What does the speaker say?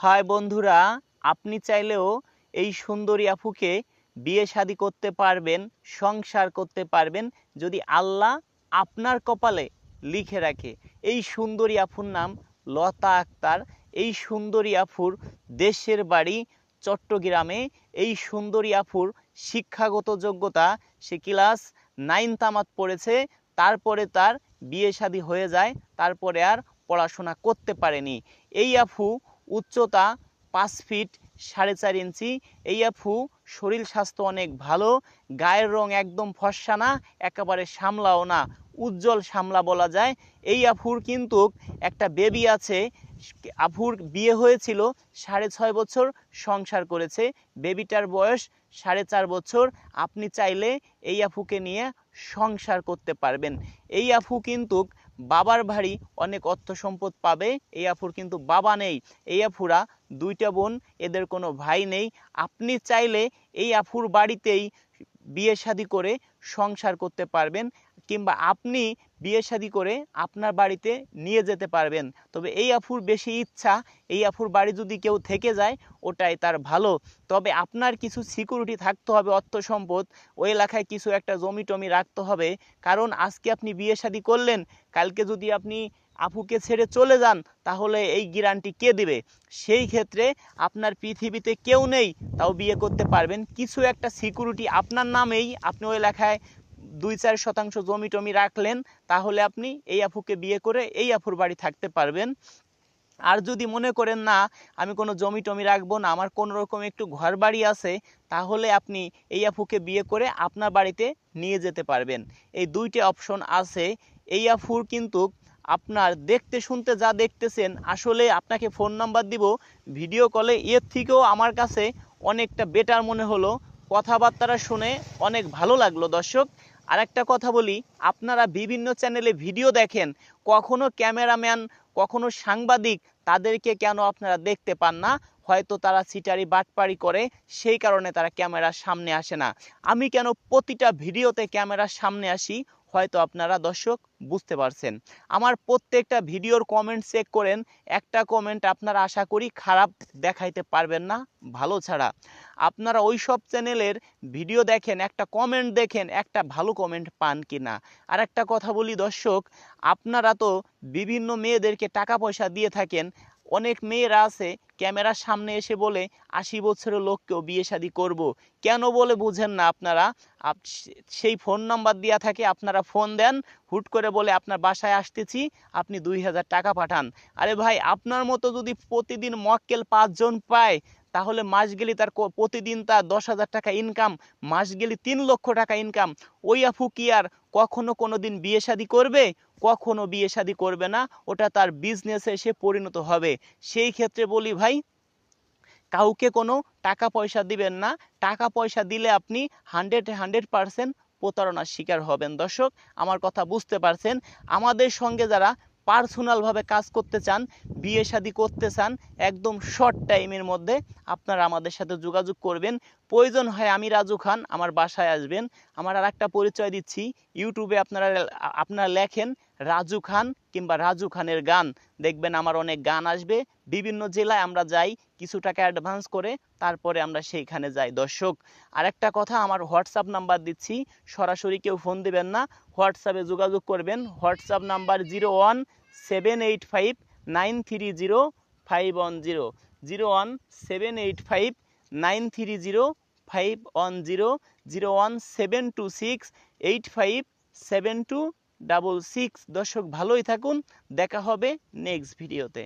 High বন্ধুরা, আপনি চাইলেও এই সুন্দরী আফুকে বিয়ে শাদি করতে পারবেন, সংসার করতে পারবেন, যদি আল্লাহ আপনার কপালে লিখে রাখে। এই সুন্দরী আফুর নাম লতা আক্তার। এই সুন্দরী আফুর দেশের বাড়ি চট্টগ্রামে। এই সুন্দরী আফুর শিক্ষাগত যোগ্যতা, সে ক্লাস নাইন তামাত পড়েছে, তারপরে তার বিয়ে শাদী হয়ে যায়, তারপরে আর পড়াশোনা করতে পারেনি। এই আফু উচ্চতা পাঁচ ফিট সাড়ে চার ইঞ্চি। এই আফু শরীর স্বাস্থ্য অনেক ভালো, গায়ের রং একদম ফর্সা না, একেবারে সামলাও না, উজ্জ্বল সামলা বলা যায়। এই আফুর কিন্তু একটা বেবি আছে, আফুর বিয়ে হয়েছিল সাড়ে ছয় বছর, সংসার করেছে। বেবিটার বয়স সাড়ে চার বছর, আপনি চাইলে এই আফুকে নিয়ে সংসার করতে পারবেন। এই আফু কিন্তু বাবার বাড়ি অনেক অর্থ সম্পদ পাবে, এই আফুর কিন্তু বাবা নেই। এই আফুরা দুইটা বোন, এদের কোনো ভাই নেই। আপনি চাইলে এই আফুর বাড়িতেই বিয়ে শাদি করে সংসার করতে পারবেন। কিংবা আপনি বিয়ে শাদি করে আপনার বাড়িতে নিয়ে যেতে পারবেন। তবে এই আফুর বেশি ইচ্ছা, এই আফুর বাড়ি যদি কেউ থেকে যায়, ওটাই তার ভালো। তবে আপনার কিছু সিকিউরিটি থাকতে হবে, অর্থ সম্পদ। ওই এলাকায় কিছু একটা জমি টমি রাখতে হবে। কারণ আজকে আপনি বিয়ে শাদি করলেন, কালকে যদি আপনি আপুকে ছেড়ে চলে যান, তাহলে এই গ্যারান্টি কে দিবে? সেই ক্ষেত্রে আপনার পৃথিবীতে কেউ নেই, তাও বিয়ে করতে পারবেন। কিছু একটা সিকিউরিটি আপনার নামেই আপনি ওই এলাকায় দুই চার শতাংশ জমি টমি রাখলেন, তাহলে আপনি এই আফুকে বিয়ে করে এই আফুর বাড়ি থাকতে পারবেন। আর যদি মনে করেন, না, আমি কোনো জমি টমি রাখব না, আমার কোনো রকম একটু ঘর বাড়ি আছে, তাহলে আপনি এই আফুকে বিয়ে করে আপনার বাড়িতে নিয়ে যেতে পারবেন। এই দুইটি অপশন আছে। এই আফুর কিন্তু আপনার দেখতে শুনতে যা দেখতেছেন, আসলে আপনাকে ফোন নাম্বার দিব, ভিডিও কলে এর থেকেও আমার কাছে অনেকটা বেটার মনে হলো। কথাবার্তাটা শুনে অনেক ভালো লাগল দর্শক। আরেকটা কথা বলি, আপনারা বিভিন্ন চ্যানেলে ভিডিও দেখেন, কখনো ক্যামেরাম্যান কখনো সাংবাদিক, তাদেরকে কেন আপনারা দেখতে পান না? হয়তো তারা সিটারি বাটপাড়ি করে, সেই কারণে তারা ক্যামেরার সামনে আসে না। আমি কেন প্রতিটা ভিডিওতে ক্যামেরার সামনে আসি? হয়তো আপনারা দর্শক বুঝতে পারছেন। আমার প্রত্যেকটা ভিডিওর কমেন্ট চেক করেন, একটা কমেন্ট আপনারা আশা করি খারাপ দেখাইতে পারবেন না, ভালো ছাড়া। আপনারা ওই সব চ্যানেলের ভিডিও দেখেন, একটা কমেন্ট দেখেন, একটা ভালো কমেন্ট পান কি না আর একটা কথা বলি দর্শক, আপনারা তো বিভিন্ন মেয়েদেরকে টাকা পয়সা দিয়ে থাকেন। অনেক মেয়েরা আছে, ক্যামেরার সামনে এসে বলে, আশি বছরের লোককেও বিয়ে শাদি করব। কেন বলে বুঝেন না আপনারা? আপ- সেই ফোন নাম্বার দেওয়া থাকে, আপনারা ফোন দেন, হুট করে বলে, আপনার বাসায় আসতেছি, আপনি দুই হাজার টাকা পাঠান। আরে ভাই, আপনার মতো যদি প্রতিদিন মক্কেল পাঁচজন পায় তাহলে মাস গেলে তার প্রতিদিন তার দশ হাজার টাকা ইনকাম মাস গেলে তিন লক্ষ টাকা ইনকাম ওই আফু কি আর কখনো কোনো দিন বিয়ে শাদি করবে? কখনো বিয়ে শাদি করবে না। ওটা তার বিজনেসে এসে পরিণত হবে। সেই ক্ষেত্রে বলি ভাই, কাউকে কোনো টাকা পয়সা দিবেন না। টাকা পয়সা দিলে আপনি হান্ড্রেড হান্ড্রেড পারসেন্ট প্রতারণার শিকার হবেন। দর্শক, আমার কথা বুঝতে পারছেন? আমাদের সঙ্গে যারা পার্সোনালভাবে কাজ করতে চান, বিয়ে শাদি করতে চান, একদম শর্ট টাইমের মধ্যে আপনারা আমাদের সাথে যোগাযোগ করবেন। প্রয়োজন হয় আমি রাজু খান, আমার বাসায় আসবেন। আমার আর একটা পরিচয় দিচ্ছি। ইউটিউবে আপনারা আপনারা লেখেন রাজু খান কিংবা রাজু খানের গান। দেখবেন আমার অনেক গান আসবে। বিভিন্ন জেলায় আমরা যাই, কিছু টাকা অ্যাডভান্স করে তারপরে আমরা সেইখানে যাই। দর্শক, আরেকটা কথা, আমার হোয়াটসঅ্যাপ নাম্বার দিচ্ছি। সরাসরি কেউ ফোন দেবেন না। হোয়াটসঅ্যাপে যোগাযোগ করবেন। WhatsApp number zero one seven eight five nine three zero five one zero zero one seven eight five nine three zero five one zero zero one seven two six eight five seven two double six দর্শক, ভালোই থাকুন। দেখা হবে next ভিডিওতে